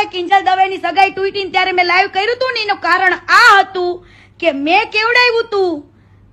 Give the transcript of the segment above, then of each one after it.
જ્યારે કિંજલ દવેની સગાઈ તૂટી ને ત્યારે મેં લાઈવ કર્યું હતું ને એનું કારણ આ હતું કે મેં કેવડાવ્યું હતું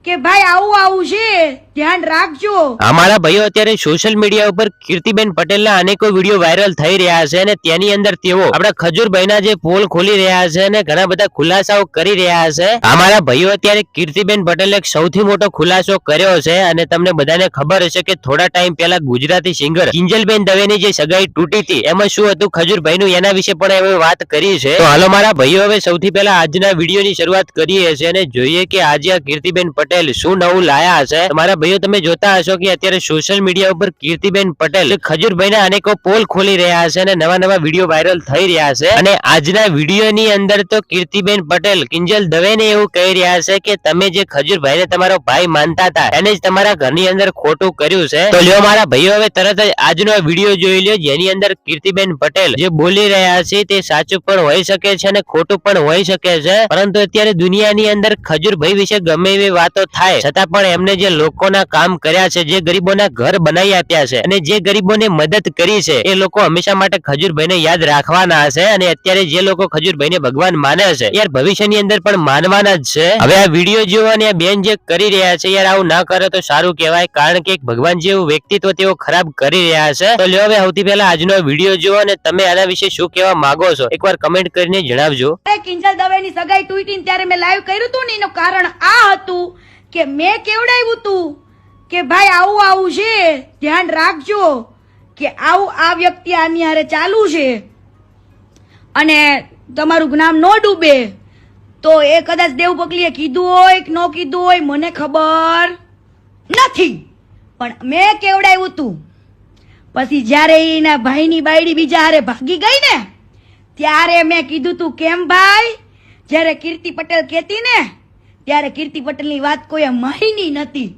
કે ભાઈ, આવું આવું છે. ધ્યાન રાખજો. અમારા ભાઈઓ અત્યારે સોશિયલ મીડિયા ઉપર કીર્તિબેન પટેલના અનેકો વીડિયો વાયરલ થઈ રહ્યા છે અને તેની અંદર તેઓ આપણા ખજૂરભાઈના જે પોલ ખોલી રહ્યા છે અને ઘણા બધા ખુલાસાઓ કરી રહ્યા છે. અમારા ભાઈઓ અત્યારે કીર્તિબેન પટેલે સૌથી મોટો ખુલાસો કર્યો છે અને તમને બધાને ખબર હશે કે થોડા ટાઈમ પહેલા ગુજરાતી સિંગર કિંજલબેન દવેની જે સગાઈ તૂટી હતી, એમાં શું હતું? ખજૂરભાઈનું એના વિશે પણ હવે વાત કરી છે. તો હાલો, મારા ભાઈઓ હવે સૌથી પહેલા આજના વિડીયોની શરૂઆત કરીએ છીએ અને જોઈએ કે આજે આ કીર્તિબેન પટેલ શું નવું લાયા હશે? તમારા મારા ભાઈઓ તમે જોતા હશો કે અત્યારે સોશિયલ મીડિયા ઉપર કીર્તિબેન પટેલ, ખજૂરભાઈના અનેકો પોલ ખોલી રહ્યા છે અને નવા નવા વીડિયો વાયરલ થઈ રહ્યા છે અને આજના વિડીયોની અંદર તો કીર્તિબેન પટેલ, કિંજલ દવેને એવું કહી રહ્યા છે કે તમે જે ખજૂરભાઈને તમારો ભાઈ માનતા હતા, એને જ તમારા ઘરની અંદર ખોટું કર્યું છે. તો લ્યો મારા ભાઈઓ, હવે તરત જ આજનો વીડિયો જોઈ લ્યો, જેની અંદર કીર્તિબેન પટેલ જે બોલી રહ્યા છે તે સાચું પણ હોઈ શકે છે અને ખોટું પણ હોઈ શકે છે. પરંતુ અત્યારે દુનિયાની અંદર ખજૂરભાઈ વિશે ગમે એવી વાતો થાય. છતાં પણ એમને જે લોકોના કામ કર્યા છે, જે ગરીબોના ઘર બનાવી આપ્યા છે અને જે ગરીબોને મદદ કરી છે, એ લોકો હંમેશા માટે ખજૂરભાઈને યાદ રાખવાના હશે અને અત્યારે જે લોકો ખજૂરભાઈને ભગવાન માને છે, યાર ભવિષ્યની અંદર પણ માનવાના જ છે. હવે આ વીડિયો જોવો અને આ બેન જે કરી રહ્યા છે, યાર આવું ના કરે તો સારું કહેવાય, કારણ કે એક ભગવાન જેવું વ્યક્તિત્વ તેઓ ખરાબ કરી રહ્યા છે. તો લ્યો હવે સૌથી પહેલા આજનો વીડિયો જુઓ અને તમે આના વિશે શું કહેવા માંગો છો, એકવાર કમેન્ટ કરીને જણાવજો. કિંજલ દવે ની સગાઈ તૂટી ત્યારે મેં લાઈવ કર્યું હતું ને, એનું કારણ આ હતું કે મેં કેવડાવ્યું તું? કે ભાઈ, આવું આવું છે, ધ્યાન રાખજો કે આવું આ વ્યક્તિ આની હારે ચાલુ છે. અને તમારું જ્ઞાન ન ડૂબે. તો એ કદાચ દેવ પકલીએ કીધું હોય કે ન કીધું હોય, મને ખબર નથી. પણ મેં કેવડાવ્યું તું? પછી જ્યારે એના ભાઈની બાયડી બીજા હારે ભાગી ગઈ ને, ત્યારે મેં કીધું તું, કેમ ભાઈ? જ્યારે કીર્તિ પટેલ કહેતી ને ત્યારે કીર્તિ પટેલની વાત કોઈએ માયની નથી.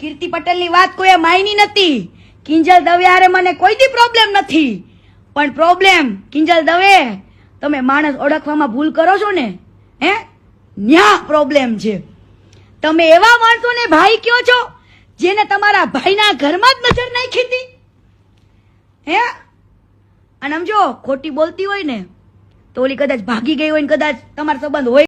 કીર્તિ પટેલની વાત કોઈએ માયની નથી. કિંજલ દવે હારે મને કોઈ દી પ્રોબ્લેમ નથી? પણ પ્રોબ્લેમ કિંજલ દવે, તમે માણસ ઓળખવામાં ભૂલ કરો છો ને, હે? ન્યા પ્રોબ્લેમ છે. તમે એવા માણસોને ભાઈ કયો છો જેને તમારા ભાઈના ઘરમાં જ નજર નાખી હતી? હે? અને જો ખોટી બોલતી હોય ને, તો ઓલી કદાચ ભાગી ગઈ હોય ને કદાચ તમારો સંબંધ હોય